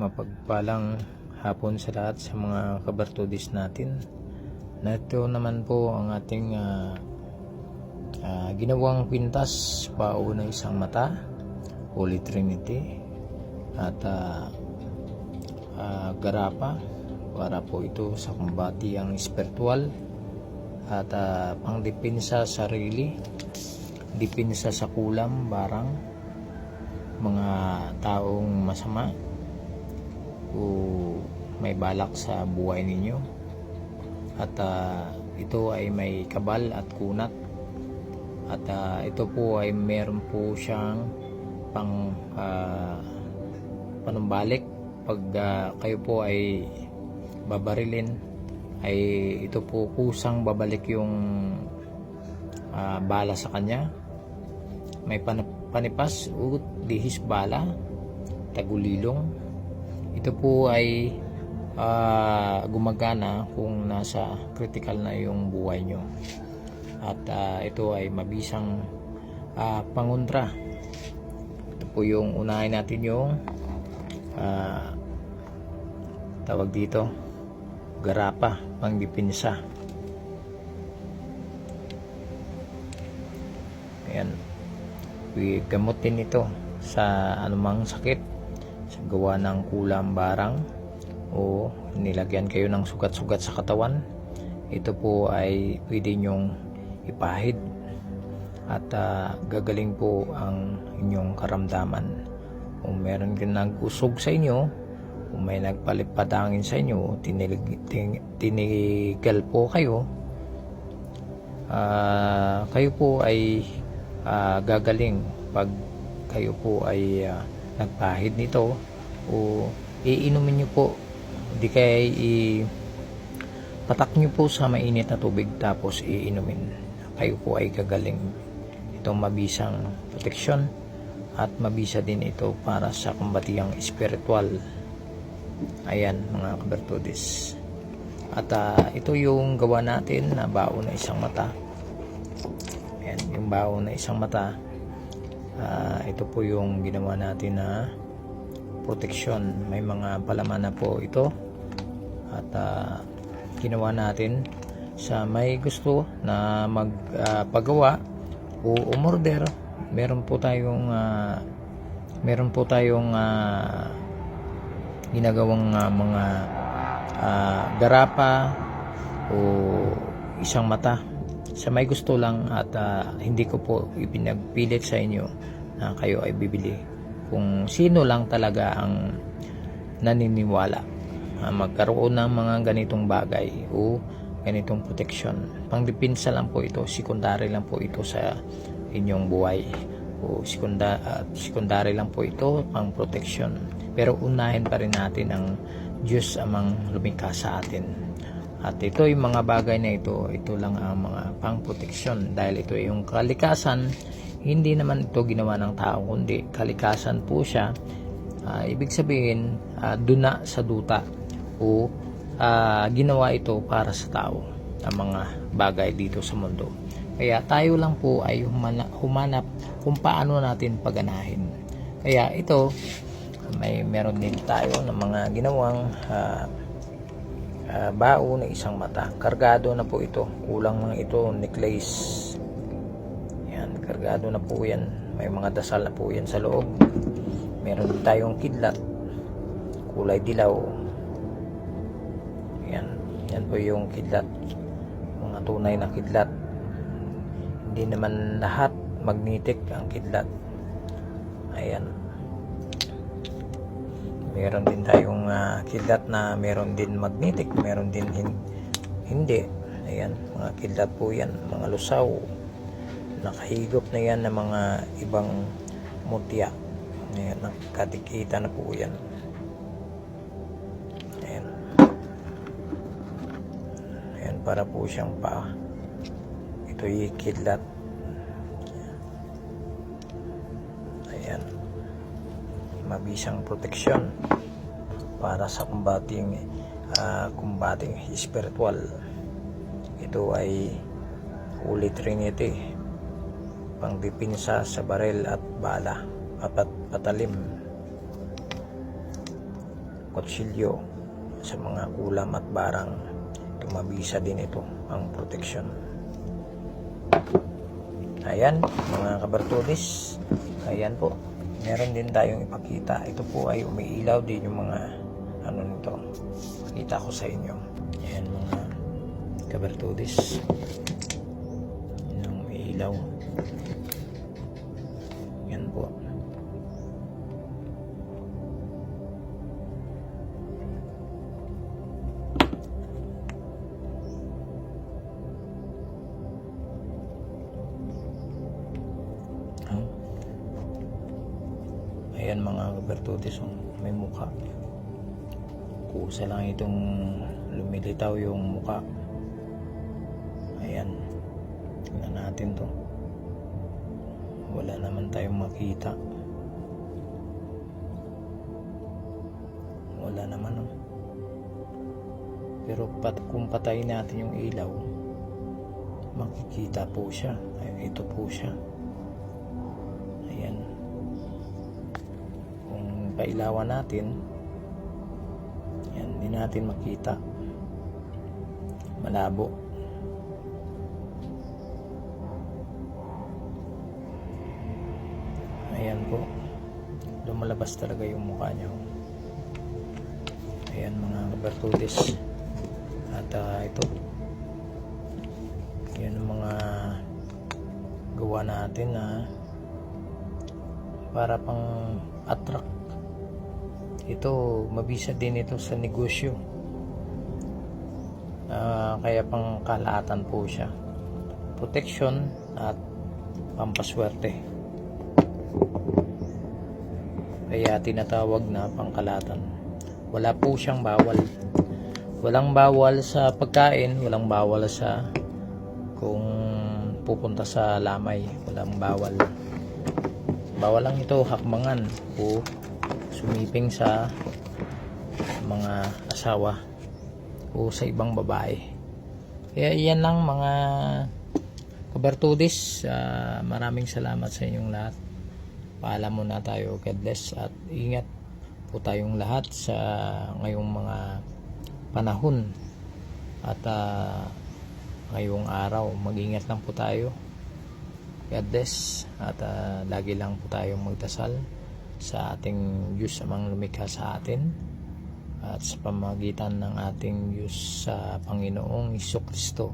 mapagpalang hapon sa lahat sa mga kabartudis natin. Na ito naman po ang ating ah, ah, ginawang kwintas pauna isang mata, Holy Trinity, at ah, ah, garapa para po ito sa kumbati ang spiritual at ah, pangdepensa sa sarili, depensa sa kulam, barang, mga taong masama o may balak sa buhay ninyo. At ah, ito ay may kabal at kunat. At ah, ito po ay meron po siyang pang ah, panumbalik. Pag ah, kayo po ay babarilin ay ito po kusang babalik yung ah, bala sa kanya. May pan- panipas ugot dihis bala tagulilong ito po ay ah, gumagana kung nasa critical na yung buhay nyo. At ah, ito ay mabisang ah, panguntra ito po yung unahin natin yung ah, tawag dito garapa pangdipinsa. Ayan. I- gamutin ito sa anumang sakit. sa gawa ng kulam barang o nilagyan kayo ng sugat-sugat sa katawan ito po ay pwede nyong ipahid at ah, gagaling po ang inyong karamdaman. Kung meron din nag-usog sa inyo kung may nagpalipadangin sa inyo tinilig, tin- tinigal po kayo ah, kayo po ay ah, gagaling pag kayo po ay ah, nagpahid nito o iinumin nyo po. Di kaya i patak nyo po sa mainit na tubig tapos iinumin. Kayo po ay gagaling itong mabisang proteksyon at mabisa din ito para sa kumbatiyang spiritual ayan mga kabertudis at ah, ito yung gawa natin na baon na isang mata. Ayan yung baon na isang mata. Ah, ito po yung ginawa natin na proteksyon. May mga palaman na po ito. At ah, ginawa natin sa may gusto na magpagawa o umorder. Meron po tayong ah, meron po tayong ah, ginagawang ah, mga ah, garapa o isang mata. Sa may gusto lang at ah, hindi ko po ipinagpilit sa inyo na kayo ay bibili kung sino lang talaga ang naniniwala na magkaroon ng mga ganitong bagay o ganitong protection pangdipinsa lang po ito sekundary lang po ito sa inyong buhay. O sekunda, at sekundary lang po ito pang protection pero unahin pa rin natin ang Diyos amang lumikha sa atin. At ito yung mga bagay na ito, ito lang ang mga pang-proteksyon dahil ito yung kalikasan, hindi naman ito ginawa ng tao kundi kalikasan po siya. Ah, ibig sabihin, uh, duna sa duta o ah, ginawa ito para sa tao ang mga bagay dito sa mundo. Kaya tayo lang po ay humana- humanap kung paano natin paganahin. Kaya ito, may meron din tayo ng mga ginawang ah, Ah, bao na isang mata. Kargado na po ito. Kulang lang ito necklace. Yan, kargado na po yan. May mga dasal na po yan sa loob. Meron tayong kidlat. Kulay dilaw. Yan. Yan po yung kidlat. Mga tunay na kidlat. Hindi naman lahat magnetic ang kidlat. Ayan meron din tayong uh, kidlat na meron din magnetic meron din hin- hindi ayan mga kidlat po yan mga lusaw nakahigop na yan ng mga ibang mutya. Ayan nakadikita na po yan. Ayan. Ayan para po siyang pa. Ito yung kidlat. Ayan. Mabisang proteksyon para sa kumbating ah, kumbating spiritual. Ito ay Holy Trinity pangdipinsa sa barel at bala at pat- patalim. Kutsilyo sa mga ulam at barang tumabisa din ito ang protection ayan mga kabartulis ayan po. Meron din tayong ipakita. Ito po ay umiilaw din yung mga ano nito. Pakita ko sa inyo. Ayan mga kabartulis. Yung umiilaw yan po Oh. Ayan mga kabertutis, oh, may mukha. Kusa lang itong lumilitaw yung mukha. Ayan. Tingnan natin to. Wala naman tayong makita. Wala naman oh. Pero pat kung patayin natin yung ilaw, makikita po siya. Ay, ito po siya. Ayan. Kung pailawan natin, yan, hindi natin makita. Malabo. Ayan po. Lumalabas talaga yung mukha niya. Ayan mga kabartulis. At ah, ito. Yan ang mga gawa natin na para pang attract ito mabisa din ito sa negosyo Ah, kaya pang kalahatan po siya protection at pampaswerte kaya tinatawag na pangkalatan. Wala po siyang bawal. Walang bawal sa pagkain walang bawal sa kung pupunta sa lamay. Walang bawal. Bawal lang ito hakmangan o sumiping sa mga asawa o sa ibang babae. Kaya iyan lang mga kabartudis. Ah, maraming salamat sa inyong lahat paalam muna tayo. God bless at ingat po tayong lahat sa ngayong mga panahon at ah, ngayong araw. Mag-ingat lang po tayo. God bless at ah, lagi lang po tayong magdasal sa ating Diyos amang lumikha sa atin at sa pamagitan ng ating Diyos sa Panginoong Iso Kristo.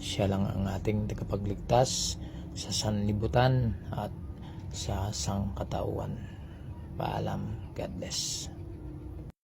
Siya lang ang ating tagapagligtas sa sanlibutan at sa sangkatauhan. Paalam. God bless.